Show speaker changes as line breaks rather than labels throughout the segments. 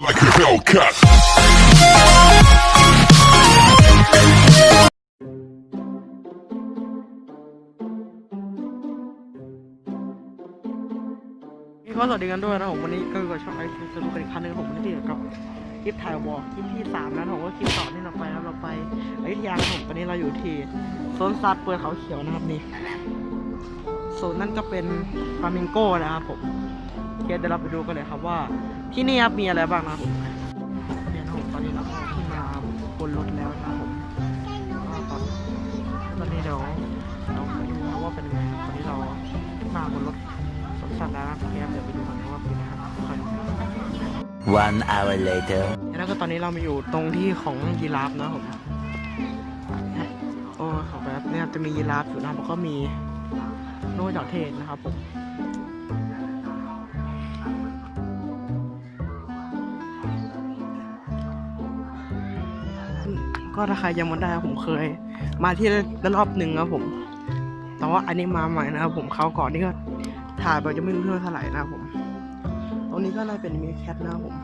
like a Hellcat.
นี่ก็สวัสดีกันด้วยนะผมวันนี้ก็อยู่กับช่องไอซ์สนุกกันอีกครั้งหนึงผมวันนี้กับคลิปถ่ายวอลคลิปที่สามนะผมก็คลิปต่อที่เราไปนะครับเราไปอยุธยาครับผมตอนนี้เราอยู่ที่โซนสัตว์เปิดเขาเขียวนะครับนี่โซนนั่นก็เป็นฟลามิงโก้นะครับผม เคเดี๋ยวเราไปดูกันเลยครับว่า ที่นี่ครับมีอะไรบ้างนะครับผมเนี่ยนะครับผมตอนนี้เราก็ขึ้นมาบนรถแล้วนะครับผมก็ตอนตอนนี้เดี๋ยวเราไปดูนะว่าเป็นยังไงตอนนี้เราขึ้นมาบนรถสวนสัตว์แล้วนะครับเดี๋ยวไปดูกันนะว่าเป็นยังไงครับทุกคน
One hour later.
แล้วก็ตอนนี้เรามาอยู่ตรงที่ของยีราฟนะครับผมโอ้ขอแบบเนี่ยจะมียีราฟอยู่นะครับแล้วก็มีโนจากเทศนะครับผม ก็ถ้าใครยังไมาได้ผมเคย มาที่รอบหนึ่งครับผม แต่ว่าอันนี้มาใหม่นะครับผมเขาก่อนนี่ก็ถ่ายไปจะไม่รู้เรื่องเท่าไหร่นะครับผม ตรงนี้ก็น่าเป็นมีแคทนะครับผม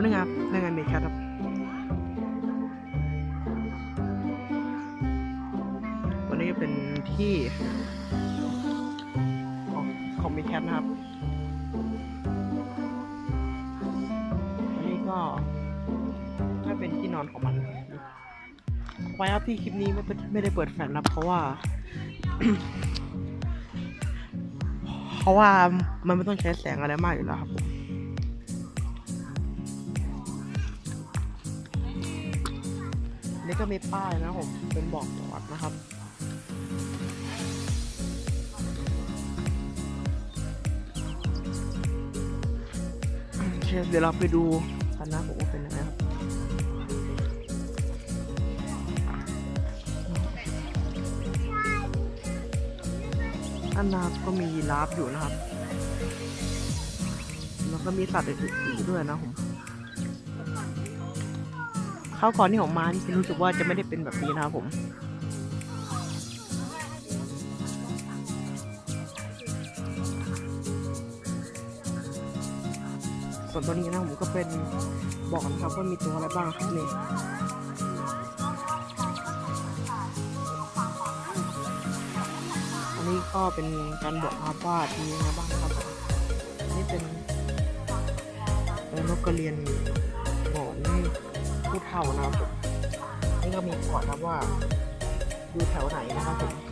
นี่ไงครับนี่ไงมีแคทครับวันนี้เป็นที่ของของมีแคทนะครับ อนของมันไว้ครับที่คลิปนี้ไม่ไม่ได้เปิดแฟลชนะเพราะว่า เพราะว่ามันไม่ต้องใช้แสงอะไรมากอยู่แล้วครับผมนี่ก็มีป้ายนะครับผมเป็นบอกจอดนะครับโอเคเดี๋ยวเราไปดูกันนะผมว่าเป็นยังไงครับ อันนาก็มียีราฟอยู่นะครับ แล้วก็มีสัตว์อื่นๆด้วยนะผมข้าวก่อนที่ผมมานี่รู้สึกว่าจะไม่ได้เป็นแบบนี้นะครับผมส่วนตัวนี้นะผมก็เป็นบอกนะครับว่ามีตัวอะไรบ้างครับนี่ ก็เป็นการบอกครับว่ามีอะไรบ้างนครับอันนี่เป็นนกกระเรียนหมอนผู้เฒ่านะครับนี่ก็มีก่อนนะครับว่าดูแถวไหนนะครับผม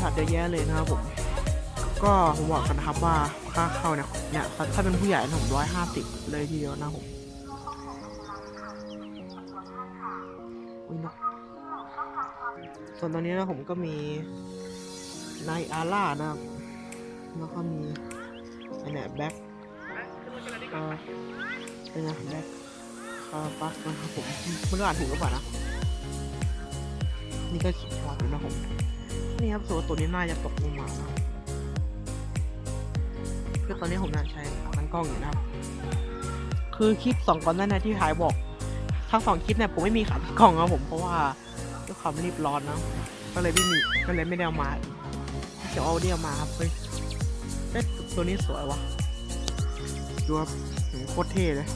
สัตว์เยอะแยะเลยนะครับผม ก็ผมบอกกันนะครับว่าค่าเข้าเนี่ยเนี่ยถ้าเป็นผู้ใหญ่นะผมร้อยห้าสิบเลยทีเดียวนะครับผมอุ๊ยนกส่วนตอนนี้นะผมก็มีนายอาร่านะครับแล้วก็มีไอเนี่ยแบ็คเอ่อเป็นไงแบ็คคาปัสนะครับผมไม่รู้อ่านถูกหรือเปล่านะ นี่ก็ขีดขวาอยู่นะผม นี่ครับตัวตัวนี้น่าจะตกลงมานะครับคือตอนนี้ผมน่าใช้ตั้งกล้องอยู่นะครับ คือคลิปสองก่อนหน้านี้ที่ถ่ายบอก ทั้งสองคลิปเนี่ยผมไม่มีขาตั้งกล้องครับผมเพราะว่าด้วยความรีบร้อนนะก็เลยไม่มีก็เลยไม่ได้เอามาเดี๋ยวเอาเนี่ยมาครับเฮ้ยตัวนี้สวยวะดูครับโคตรเท่เลย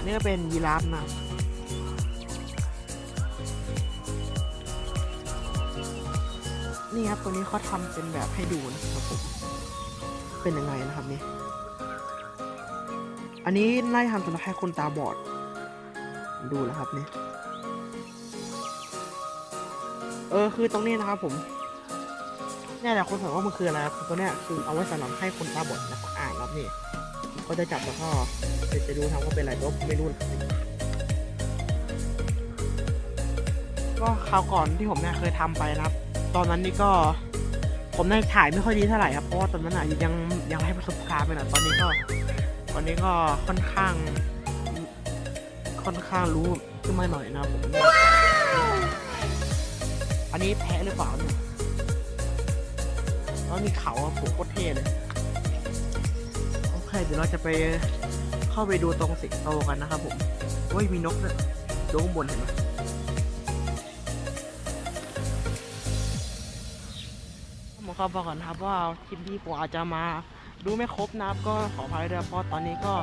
นนี่ก็เป็นยีราฟนะครับ นี่ครับตัวนี้เขาทำเป็นแบบให้ดูนะครับผมเป็นยังไงนะครับนี่อันนี้ไล่ทำสำหรับให้คนตาบอด ดูแล้วครับนี่เออคือตรงนี้นะครับผมเนี่ยแหละคนถามว่ามันคืออะไรครับตัวเนี้ยคือเอาไว้สำหรับให้คนตาบอดนะอ่านครับนี่ก็จะจับแล้วก็จะดูทำว่าเป็นอะไรก็ไม่รู้นะครับก็คราวก่อนที่ผมเนี่ยเคยทำไปนะครับ ตอนนั้นนี่ก็ ผมได้ถ่ายไม่ค่อยดีเท่าไหร่ครับเพราะว่าตอนนั้นอะยังยังให้ประสบการณ์ไปน่อยตอนนี้ก็ตอนนี้ก็ค่อนข้าง ค่อนข้างรู้ขึ้นมาหน่อยนะผมอันนี้แพ้หรือเปล่าเนี่ยแล้วมีเขาอะผูกโคตรเท่เลยโอเคเดี๋ยวเราจะไปเข้าไปดูตรงสิงโตกันนะครับผมเฮ้ยมีนกด้วยดูข้างบนเห็นไหม ผมขอบอกก่อนครับว่าคลิปที่ผมอาจจะมาดูไม่ครบนะครับ ก็ขออภัยด้วยเพราะตอนนี้ก็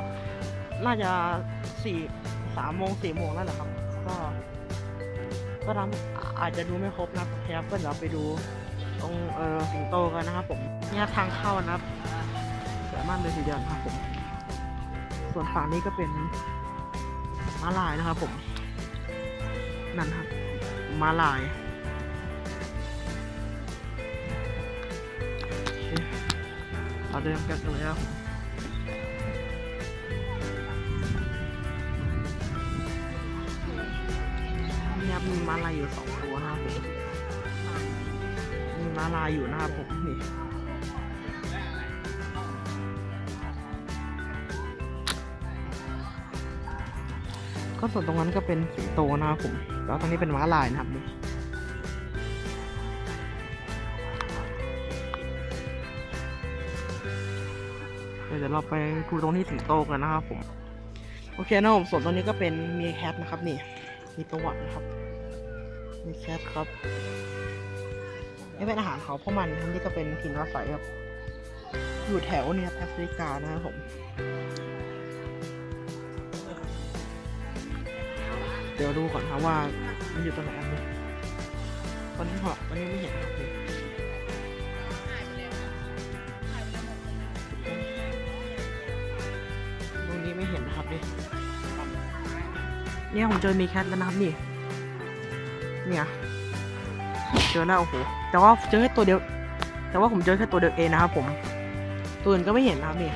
น่าจะสี่สามโมงสี่โมงแล้วแหละครับ ก็ก็ทำอาจจะดูไม่ครบนะครับครับก็เดี๋ยวไปดูตรงเออสิงโตกันนะครับ ผมเนี่ยทางเข้านะครับสวยมากเลยทีเดียวครับผม ส่วนฝั่งนี้ก็เป็นมาลายนะครับ ผมนั่นครับมาลาย เดินกันเลยครับผมนี่ครับมีม้าลายอยู่สองตัวนะครับผมมีม้าลายอยู่นะครับผมนี่ก็ส่วนตรงนั้นก็เป็นสิงโตนะครับผมแล้วตรงนี้เป็นม้าลายนะครับนี่ ดี๋ยวเราไปดูตรงที่สิงโตกันนะครับผม โอเคนะผมส่วนตรงนี้ก็เป็นมีแคทนะครับนี่ มีประวัตินะครับมีแคทครับนี่เป็นอาหารเขาเพราะมันนี่ก็เป็นถิ่นอาศัยครับ อยู่แถวเนี่ยแอฟริกานะครับผมเดี๋ยวดูก่อนครับว่ามันอยู่ตรงไหนอันนี้ตอนนี้เหรอตอนนี้ไม่เห็นครับ เนี่ยผมเจอมีแคทแล้วนะครับนี่ เนี่ยเจอแล้วโอ้โหแต่ว่าเจอแค่ตัวเดียว แต่ว่าผมเจอแค่ตัวเดียวเองนะครับผมตัวอื่นก็ไม่เห็นนะครับนี่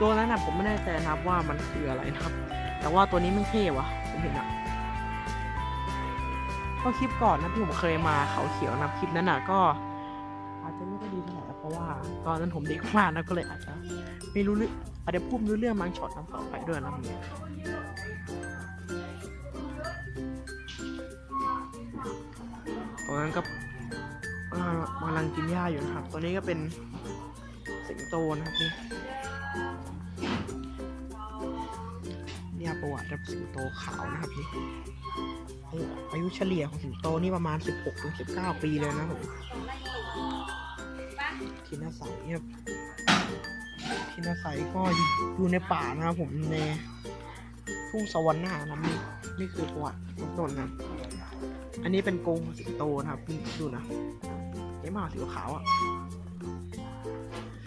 ตัวนั้นนะผมไม่แน่ใจนะครับว่ามันคืออะไรนะครับ แต่ว่าตัวนี้มันเท่ว่ะผมเห็นอะก็คลิปก่อนนะที่ผมเคยมาเขาเขียวนะคลิปนั้นน่ะก็ ตอนนั้นผมเด็กมากนะก็เลยอาจจะไม่รู้เรื่องอาจจะพูดรู้เรื่องบางช็อตน้ำต่อไปด้วยนะตอนนั้นก็กำลังกินหญ้าอยู่นะครับตัวนี้ก็เป็นสิงโตนะครับนี่เนี่ยประวัติสิงโตขาวนะครับนี่อายุเฉลี่ยของสิงโตนี่ประมาณ 16ถึง19 ปีเลยนะครับผม ทินาสัยครับทินาสัยก็อยู่ในป่านะครับผมในทุ่งสวรรค์นานะนี่นี่คือประวัติของต้นนะอันนี้เป็นกรงสิงโตนะครับดูนะเอ๊ะหมาสีขาวอะ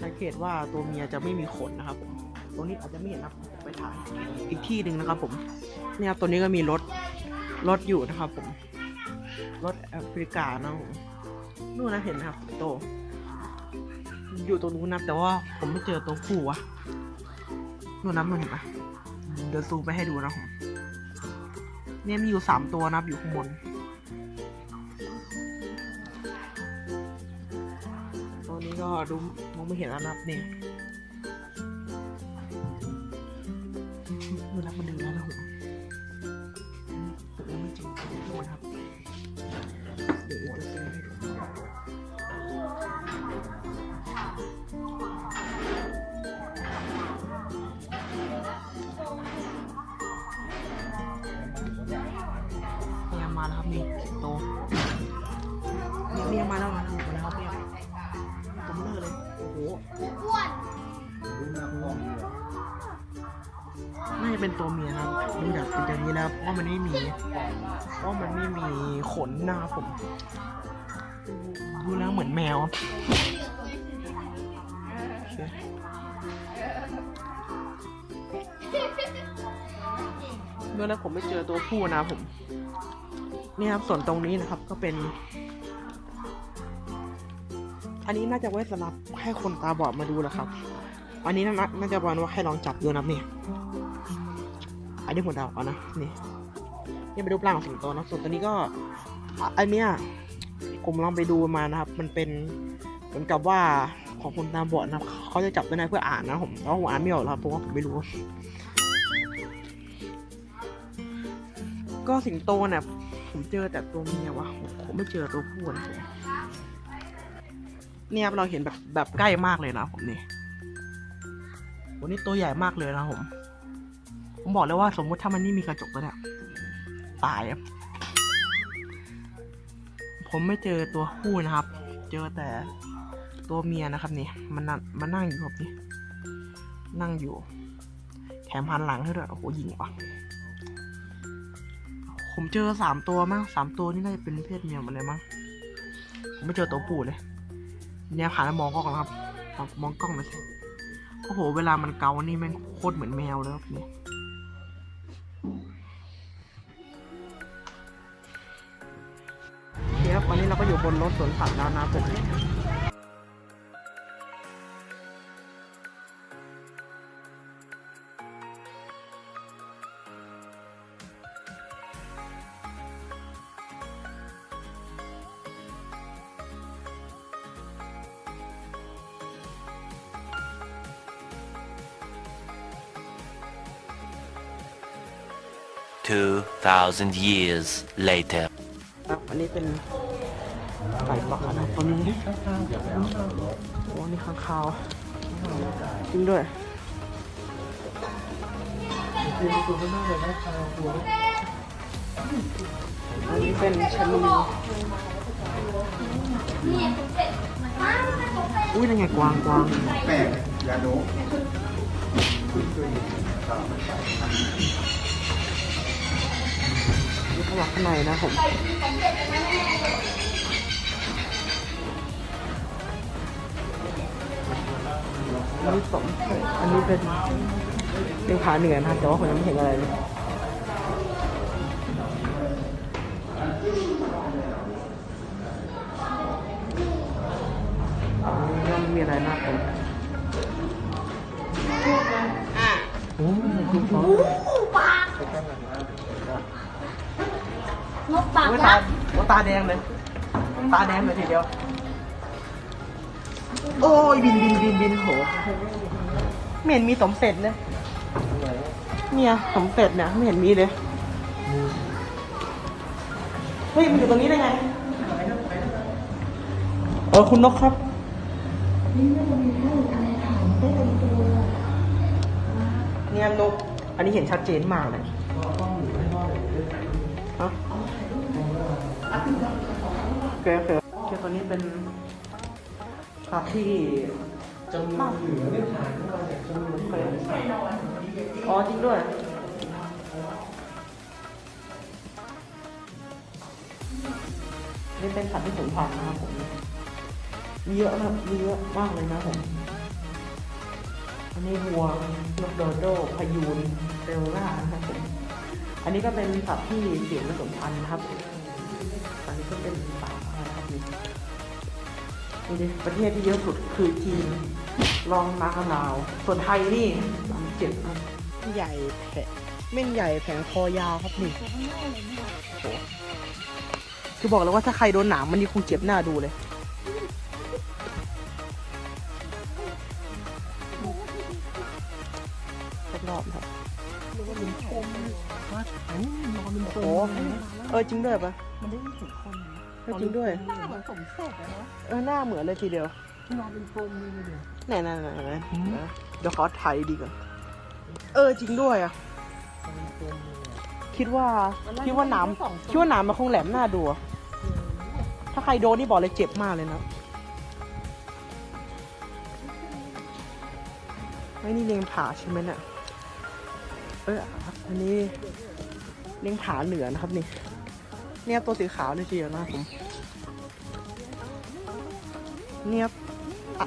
สังเกตว่าตัวเมียจะไม่มีขนนะครับผมตรงนี้อาจจะไม่เห็นนะผมไปถ่ายอีกที่หนึ่งนะครับผมเนี่ยครับตัวนี้ก็มีรถรถอยู่นะครับผมรถแอฟริกานะนู่นนะเห็นนะครับสิงโต อยู่ตรงนู้นนะแต่ว่าผมไม่เจอตัวผู้อะนู่นนะมันเห็นปะเดี๋ยวซูมไปให้ดูนะผมเนี่ยมีอยู่สามตัวนะอยู่ข้างบนตัวนี้ก็ดูมองไม่เห็นแล้วนับเนี่ยดูแล้วมันดึงแล้วนะผมผมยังไม่จริงนะครับเดี๋ยวจะ นอย่างนี้แล้วเพราะว่ามันไม่มีเพราะมันไม่มีขนนะครับผม ดูแล้วเหมือนแมวเมื่อแล้วผมไม่เจอตัวผู้นะผม นี่ครับส่วนตรงนี้นะครับก็เป็น อันนี้น่าจะไว้สำหรับให้คนตาบอดมาดูแหละครับ อันนี้น่าจะวันว่าให้ลองจับดูนะครับนี่ย อันนี้ผมเดาเอานะนี่นี่เป็นรูปร่างของสิงโตนะส่วนตัวนี้ก็อันเนี้ยผมลองไปดูมานะครับ มันเป็นเหมือนกับว่าของคนตามบอดนะเขาจะจับตัวไหนเพื่ออ่านนะผมแต่ว่าผมอ่านไม่ออกแล้วครับเพราะว่าผมไม่รู้ ก็สิงโตเนี่ยผมเจอแต่ตัวเมียวะผมไม่เจอตัวผู้นะเนี่ยเราเห็นแบบแบบใกล้มากเลยนะผมนี่วันนี้ตัวใหญ่มากเลยนะผม ผมบอกเลยว่าสมมุติถ้ามันนี่มีกระจกแล้วเนี่ยตายผมไม่เจอตัวผู้นะครับ เจอแต่ตัวเมียนะครับนี่มันนั่งมันนั่งอยู่แบบนี้นั่งอยู่ แถมหันหลังให้ด้วยโอ้โหยิงว่ะผมเจอสามตัวมั้งสามตัวนี่น่าจะเป็นเพศเมียหมดเลยมั้งผมไม่เจอตัวปู่เลยเนี่ยผ่านมามองกล้องแล้วครับมองกล้องหน่อยสิโอ้โห เวลามันเกานี่แม่งโคตรเหมือนแมวเลยครับนี่ เคครับวันนี้เราก็อยู่บนรถสวนสัตว์แล้วนะผม
2,000 years later.
ครับอันนี้เป็นไก่ป่านะตัวนี้โอ้นี่ข้างคาวจริงด้วยอันนี้เป็นชะนีอุ้ยนั่นไงกวางกวางแปลกยาโด นี่ข้างหลังข้างในนะผมอันนี้สมอันนี้เป็นเป็นขาเหนือนะครับแต่ว่าผมยังไม่เห็นอะไรเลยอันนี้ไม่มีอะไรน่าเป็นโอ้ยจริงเหรอ
งบปาก
โอ้ยตาโอ้ตาแดงเลย ตาแดงเลยทีเดียว โอ้ยบินบินบินบินโหไม่เห็นมีสมเสร็จเลยเนี่ยสมเสร็จเนี่ยไม่เห็นมีเลย เฮ้ยมันอยู่ตรงนี้ได้ไงเออคุณนกครับเนี่ยนก อันนี้เห็นชัดเจนมากเลยฮะโอ เคโอเคโอเคตัวนี้เป็นภาพที่จะมีเหลือไม่ถ่ายจะมีอ๋อจริงด้วยนี่เป็นสัตว์ที่สูญพันธุ์นะครับผมมีเยอะนะมีเยอะมากเลยนะผมอันนี้วัวนกโดโดพยูนเรลล่านะครับผมอันนี้ก็เป็นสัตว์ที่เสี่ยงและสมพันธุ์นะครับ ดูดิประเทศที่เยอะสุดคือจีนรองมากับลาว ส่วนไทยนี่สามเจ็ดครับใหญ่แผงเม่นใหญ่แผงคอยาวครับนี่โอ้คือบอกเลยว่าถ้าใครโดนหนามมันนี่คงเจ็บหน้าดูเลย รอบๆครับโอ้เออจริงด้วยปะ
มันได้ยิน เสียงคนนะ
เออจริงด้วย
หน้าเหมือนสมเสร็จอะเนาะ
เออหน้าเหมือนเลยทีเดียว น
อนเป็นคนนี่เลย
ไหนไหนไหนไหนเดี๋ยวขอไทยดีก่อนเออจริงด้วยอะ คิดว่าคิดว่าหนามคิดว่าหนามมันคงแหลมหน้าดูอะถ้าใครโดนนี่บอกเลยเจ็บมากเลยนะไอ้นี่เลียงผาใช่ไหมเนี่ยเอออันนี้เลียงผาเหนือนะครับนี่ เนี่ยตัวสีขาวนี่ทีเดียวนะผมเนี่ย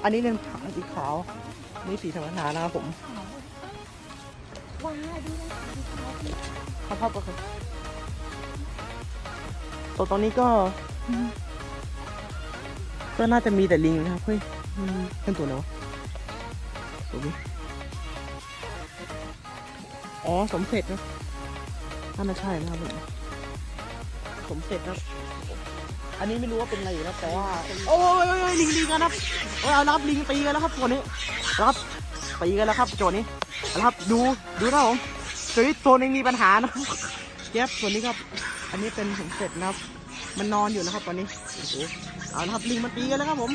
อันนี้เลียงผาสีขาวนี่สีธรรมดานะครับผม
ว้าดูนะ
ครับครับก็คือตัวตอนนี้ก็ก็น่าจะมีแต่ลิงนะครับเฮ้ยเป็นตัวไหนวะตัวนี้อ๋อสมเสร็จนะน่าจะใช่นะครับผม สมเสร็จครับ อันนี้ไม่รู้ว่าเป็นอะไรอยู่นะแต่ว่าโอ้ยโอ้ยโอ้ยลิงลิงกันครับโอ้ยเอารับลิงตีกันแล้วครับตัวนี้รับตีกันแล้วครับโจทย์นี้เอาละครับดูดูนะผมตัวนี้ตัวนึงมีปัญหานะครับเจี๊ยบส่วนนี้ก็อันนี้เป็นผมเสร็จนะครับ มันนอนอยู่นะครับตอนนี้โอ้โหเอาละครับลิงมันตีกันแล้วครับผม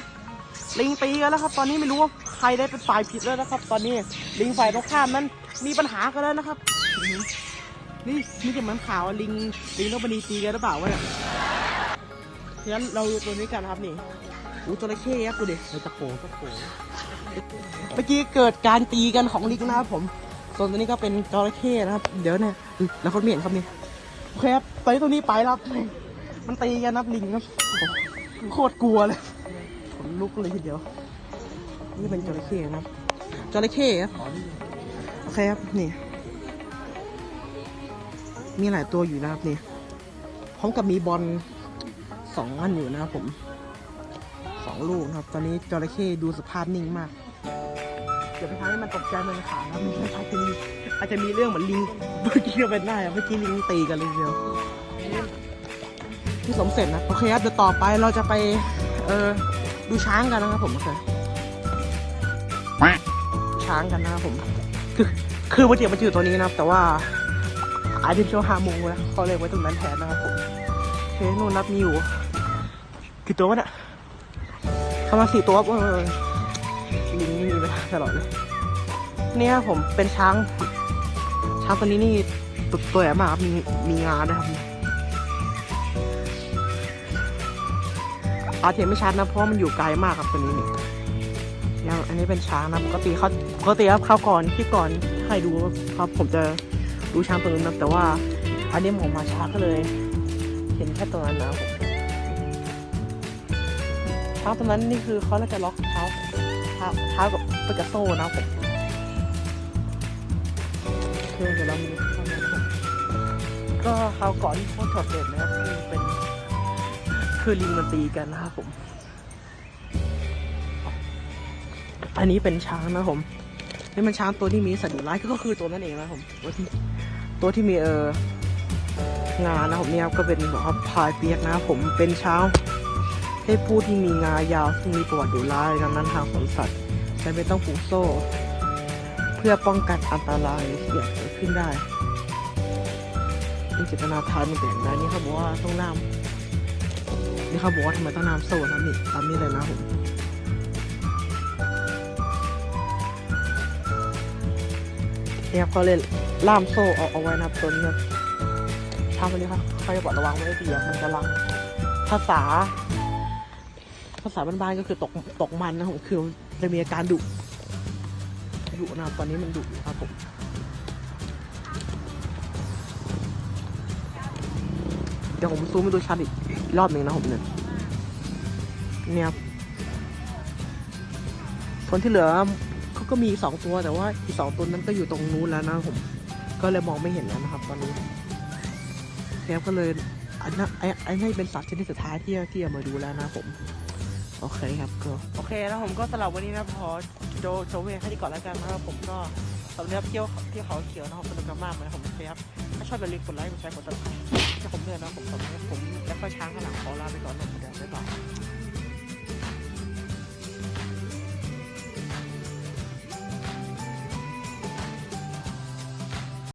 ลิงตีกันแล้วครับ ตอนนี้ไม่รู้ว่าใครได้เป็นฝ่ายผิดแล้วนะครับ ตอนนี้ลิงฝ่ายตรงข้ามนั้นมีปัญหากันแล้วนะครับอื้อหือ นี่นี่จะเหมือนข่าวว่าลิงลิงนกบณีตีกันหรือเปล่าวะเนี่ยงั้นเราดูตัวนี้กันนะครับนี่อู้จระเข้ครับดูดิเฮ้ยตะโขตะโขเมื่อกี้เกิดการตีกันของลิงนะครับผมส่วนตัวนี้ก็เป็นจระเข้นะครับ เดี๋ยวเนี่ยแล้วคนไม่เห็นครับนี่โอเคครับตอนนี้ตัวนี้ไปแล้วครับมันตีกันนะครับลิงครับโอ้โหโคตรกลัวเลยผมลุกเลยทีเดียว นี่เป็นจระเข้นะครับจระเข้ครับโอเคครับนี่ มีหลายตัวอยู่นะครับนี่พร้อมกับมีบอลสองอันอยู่นะครับผมสองลูกนะครับ ตอนนี้จระเข้ดูสภาพนิ่งมาก เดี๋ยวไปทำให้มันตกใจมันขาดนะมันอาจจะมีอาจจะมีเรื่องเหมือนลิงเมื่อกี้ก็เป็นได้อะเมื่อกี้ลิงตีกันเลยทีเดียวที่สมเสร็จนะโอเคครับเดี๋ยวต่อไปเราจะไปเออดูช้างกันนะครับผมโอเคช้างกันนะครับผม คือคือวันเดียวมันจะอยู่ตัวนี้นะครับ แต่ว่า อาจจะช่วงห้าโมงแล้วเขาเลยไว้ตรงนั้นแทนนะครับผมโอเคนู่นนับมีอยู่กี่ตัววะเนี่ยประมาณสี่ตัวเออลิงนี่มีไปตลอดเลย เนี่ยครับผมเป็นช้าง ช้างตัวนี้นี่ตัวตัวใหญ่มากครับมีมีงาด้วยครับอาจจะเห็นไม่ชัดนะเพราะมันอยู่ไกลมากครับตัวนี้นี่แล้วอันนี้เป็นช้างนะปกติเขาปกติครับเข้าก่อนที่ก่อนใครดูครับผมจะ ดูช้างตัวนู้นนะแต่ว่าอันนี้ผมมาช้าก็เลย เห็นแค่ตัวนั้นนะผมช้างตัวนั้นนี่คือเขาน่าจะล็อกเท้าเท้าเท้ากับไปกับโซ่นะผมโอเดี๋ยวเรามาดูข้างในนะครับก็คราวก่อนที่เขาถอดเด็ดนะครับเป็นคือลิงมันตีกันนะครับผม อันนี้เป็นช้างนะผมนี่มันช้างตัวที่มีสัญลักษณ์ก็คือตัวนั่นเองนะครับผม ตัวที่มีเอองานะครับผมเนี่ยก็เป็นแบบว่าพายเปียกนะครับผมเป็นช้างให้ผู้ที่มีงายาวที่มีประวัติดุร้ายดังนั้นทางสวนสัตว์จำเป็นต้องผูกโซ่ เพื่อป้องกันอันตรายที่อาจเกิดขึ้นได้นี่เจตนาทานมันแต่อย่างใดนี่เขาบอกว่าต้องล่ามนี่เขาบอกว่าทำไมต้องน้ำโซ่นะนี่ตามนี้เลยนะผมเนี่ยครับเขาเลย ล่ามโซ่เอาเอาไว้นับตัวนี้ครับทำวันนี้ครับเขาจะบอกระวังไว้ดีอะมันจะลังภาษา ภาษาบ้านๆก็คือตกตกมันนะผมคือจะมีอาการดุดุนะตอนนี้มันดุครับผมเดี๋ยวผมซูมไปดูชัดอีกรอบหนึ่งนะผมเนี่ยเนี่ยครับคนที่เหลือเขาก็มีสองตัวแต่ว่าอีกสองตัวนั้นก็อยู่ตรงนู้นแล้วนะผม ก็เลยมองไม่เห็นแล้วนะครับ ตอนนี้แล้วก็เลยอันนั้นไอ้ไอ้นี่เป็นสัตว์ชนิดสุดท้ายที่ที่เอามาดูแล้วนะผม โอเคครับก็โอเคแล้วผมก็สำหรับวันนี้นะพอโจโจเวงแค่นี้ก่อนแล้วกันนะครับผมก็สำหรับเที่ยวที่เขาเขียวนะครับสนุกกันมากเลยผมโอเคครับถ้าชอบอย่าลืมกดไลค์กดแชร์กดติดตามให้ผมด้วยนะผมสำหรับผมแล้วก็ช้างข้างหลังขอลาไปก่อนนะครับบ๊ายบาย